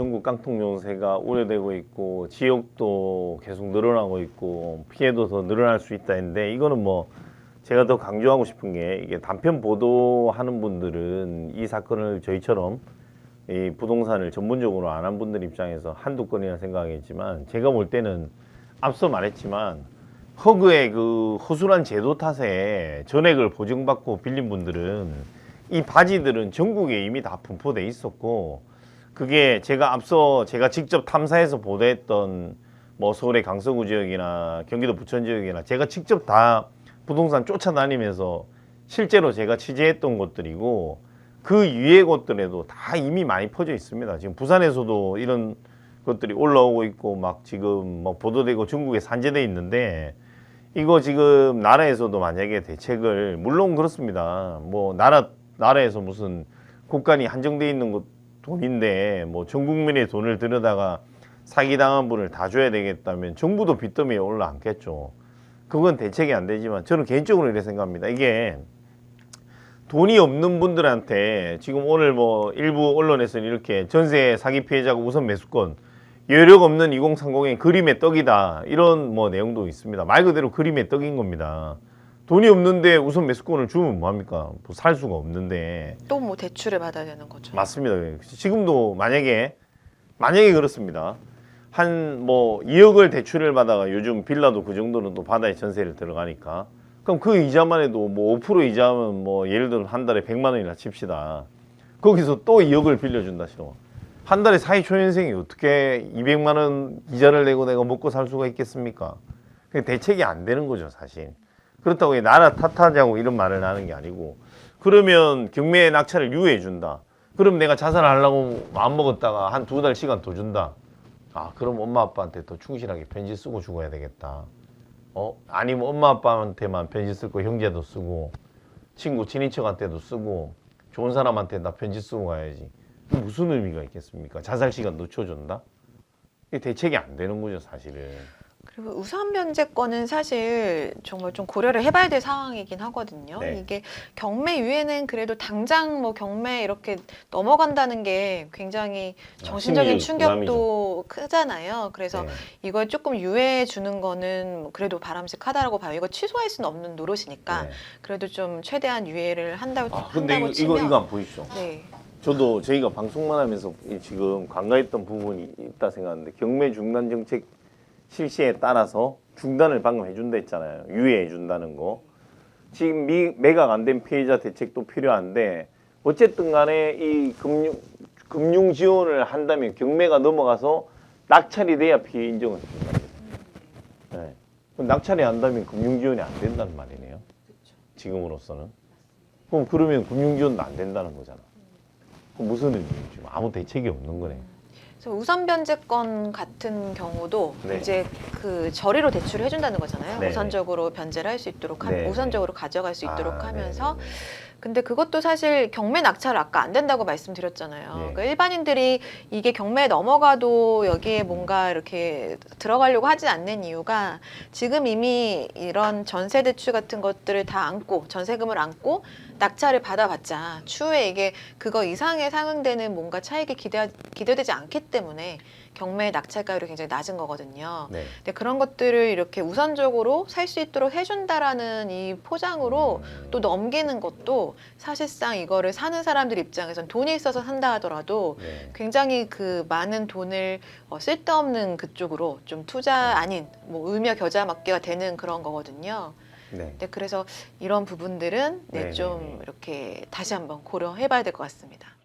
전국 깡통 요새가 우려되고 있고 지역도 계속 늘어나고 있고 피해도 더 늘어날 수 있다 했는데 이거는 뭐 제가 더 강조하고 싶은 게 이게 단편 보도하는 분들은 이 사건을 저희처럼 이 부동산을 전문적으로 안 한 분들 입장에서 한두 건이나 생각하겠지만 제가 볼 때는 앞서 말했지만 허그의 그 허술한 제도 탓에 전액을 보증받고 빌린 분들은 이 바지들은 전국에 이미 다 분포돼 있었고 그게 제가 앞서 제가 직접 탐사해서 보도했던 뭐 서울의 강서구 지역이나 경기도 부천 지역이나 제가 직접 다 부동산 쫓아다니면서 실제로 제가 취재했던 곳들이고 그 위의 곳들에도 다 이미 많이 퍼져 있습니다. 지금 부산에서도 이런 것들이 올라오고 있고 막 지금 뭐 보도되고 전국에 산재돼 있는데 이거 지금 나라에서도 만약에 대책을 물론 그렇습니다. 뭐 나라 나라에서 무슨 국간이 한정돼 있는 것 돈인데 뭐 전 국민의 돈을 들여다가 사기 당한 분을 다 줘야 되겠다면 정부도 빚더미에 올라앉겠죠. 그건 대책이 안 되지만 저는 개인적으로 이렇게 생각합니다. 이게 돈이 없는 분들한테 지금 오늘 뭐 일부 언론에서는 이렇게 전세 사기 피해자가 우선 매수권 여력 없는 2030의 그림의 떡이다 이런 뭐 내용도 있습니다. 말 그대로 그림의 떡인 겁니다. 돈이 없는데 우선 매수권을 주면 뭐합니까? 뭐 살 수가 없는데 또 뭐 대출을 받아야 되는 거죠. 맞습니다. 지금도 만약에 만약에 그렇습니다. 한 뭐 2억을 대출을 받아가 요즘 빌라도 그 정도는 또 바다에 전세를 들어가니까 그럼 그 이자만 해도 뭐 5% 이자면 뭐 예를 들어 한 달에 100만 원이나 칩시다. 거기서 또 2억을 빌려준다 싫어. 한 달에 사회 초년생이 어떻게 200만 원 이자를 내고 내가 먹고 살 수가 있겠습니까? 그게 대책이 안 되는 거죠, 사실. 그렇다고 이 나라 탓하자고 이런 말을 하는 게 아니고 그러면 경매 낙찰을 유예해 준다. 그럼 내가 자살을 하려고 마음 먹었다가 한 두 달 시간 더 준다. 아, 그럼 엄마 아빠한테 더 충실하게 편지 쓰고 죽어야 되겠다. 어? 아니면 엄마 아빠한테만 편지 쓸거 형제도 쓰고 친구 친인척한테도 쓰고 좋은 사람한테 나 편지 쓰고 가야지. 무슨 의미가 있겠습니까? 자살 시간 늦춰준다? 이게 대책이 안 되는 거죠, 사실은. 그리고 우선 면제권은 사실 정말 좀 고려를 해봐야 될 상황이긴 하거든요. 네. 이게 경매 위에는 그래도 당장 뭐 경매 이렇게 넘어간다는 게 굉장히 정신적인 아, 심리적 충격도 크잖아요. 그래서 네. 이걸 조금 유예해 주는 거는 뭐 그래도 바람직하다라고 봐요. 이거 취소할 수는 없는 노릇이니까 네. 그래도 좀 최대한 유예를 한다고 아, 근데 한다고 이거, 치면 이거, 이거 한번 보십시오. 네. 저도 저희가 방송만 하면서 이 지금 간과했던 부분이 있다 생각하는데 경매 중단 정책 실시에 따라서 중단을 방금 해준다 했잖아요. 유예해 준다는 거. 지금 미, 매각 안 된 피해자 대책도 필요한데 어쨌든 간에 이 금융 금융 지원을 한다면 경매가 넘어가서 낙찰이 돼야 피해 인정을 해준다. 네. 그럼 낙찰이 안 되면 금융 지원이 안 된다는 말이네요. 지금으로서는. 그럼 그러면 금융 지원도 안 된다는 거잖아. 무슨 의미예요? 지금 아무 대책이 없는 거네. 그래서 우선 변제권 같은 경우도 네. 이제 그 저리로 대출을 해준다는 거잖아요. 네. 우선적으로 변제를 할 수 있도록 하, 네, 우선적으로 가져갈 수 있도록 아, 하면서 네, 네, 근데 그것도 사실 경매 낙찰 아까 안 된다고 말씀드렸잖아요. 예. 그러니까 일반인들이 이게 경매에 넘어가도 여기에 뭔가 이렇게 들어가려고 하지 않는 이유가 지금 이미 이런 전세 대출 같은 것들을 다 안고 전세금을 안고 낙찰을 받아봤자 추후에 이게 그거 이상의 상응되는 뭔가 차익이 기대 기대되지 않기 때문에 경매 낙찰가율이 굉장히 낮은 거거든요. 네. 근데 그런 것들을 이렇게 우선적으로 살 수 있도록 해준다라는 이 포장으로 음. 또 넘기는 것도 사실상 이거를 사는 사람들 입장에선 돈이 있어서 산다 하더라도 네. 굉장히 그 많은 돈을 어, 쓸데없는 그쪽으로 좀 투자 아닌 뭐 의며 겨자 먹기가 되는 그런 거거든요. 네. 네, 그래서 이런 부분들은 네, 네, 네, 좀 네. 이렇게 다시 한번 고려해봐야 될 것 같습니다.